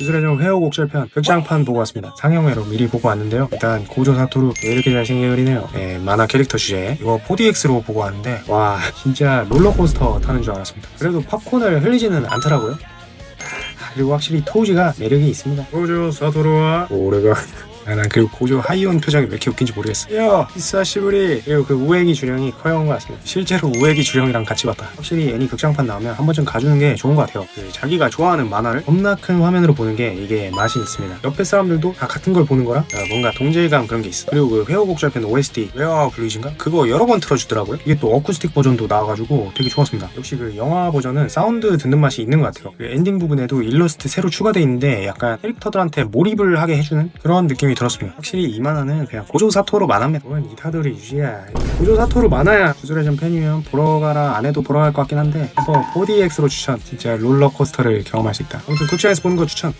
주술의정 회오 곡절편 극장판 보고 왔습니다. 상영회로 미리 보고 왔는데요. 일단 고조 사토루 왜 이렇게 잘생긴 그리네요. 예, 만화 캐릭터 주제 이거 4DX로 보고 왔는데 와 진짜 롤러코스터 타는 줄 알았습니다. 그래도 팝콘을 흘리지는 않더라고요. 아, 그리고 확실히 토우지가 매력이 있습니다. 고조 사토루와 오래가 아, 난 그리고 고조 하이온 표정이 왜 이렇게 웃긴지 모르겠어. 요 히사시부리 그리고 그 우에기 주령이 커요한 것 같습니다. 실제로 우에기 주령이랑 같이 봤다. 확실히 애니 극장판 나오면 한 번쯤 가주는 게 좋은 것 같아요. 그 자기가 좋아하는 만화를 겁나 큰 화면으로 보는 게 이게 맛이 있습니다. 옆에 사람들도 다 같은 걸 보는 거라 아, 뭔가 동질감 그런 게 있어. 그리고 그 회오곡절편 OST 웨어 블루이즈인가 그거 여러 번 틀어주더라고요. 이게 또 어쿠스틱 버전도 나와가지고 되게 좋았습니다. 역시 그 영화 버전은 사운드 듣는 맛이 있는 것 같아요. 그 엔딩 부분에도 일러스트 새로 추가돼 있는데 약간 캐릭터들한테 몰입을 하게 해주는 그런 느낌이 들었습니다. 확실히 이 만화는 그냥 고조 사토로 만화입니다. 뭔 이타도리 유지야. 고조 사토로 만화야. 구슬의전 팬이면 보러 가라 안 해도 보러 갈 것 같긴 한데 한번 4DX로 추천. 진짜 롤러코스터를 경험할 수 있다. 아무튼 극장에서 보는 거 추천.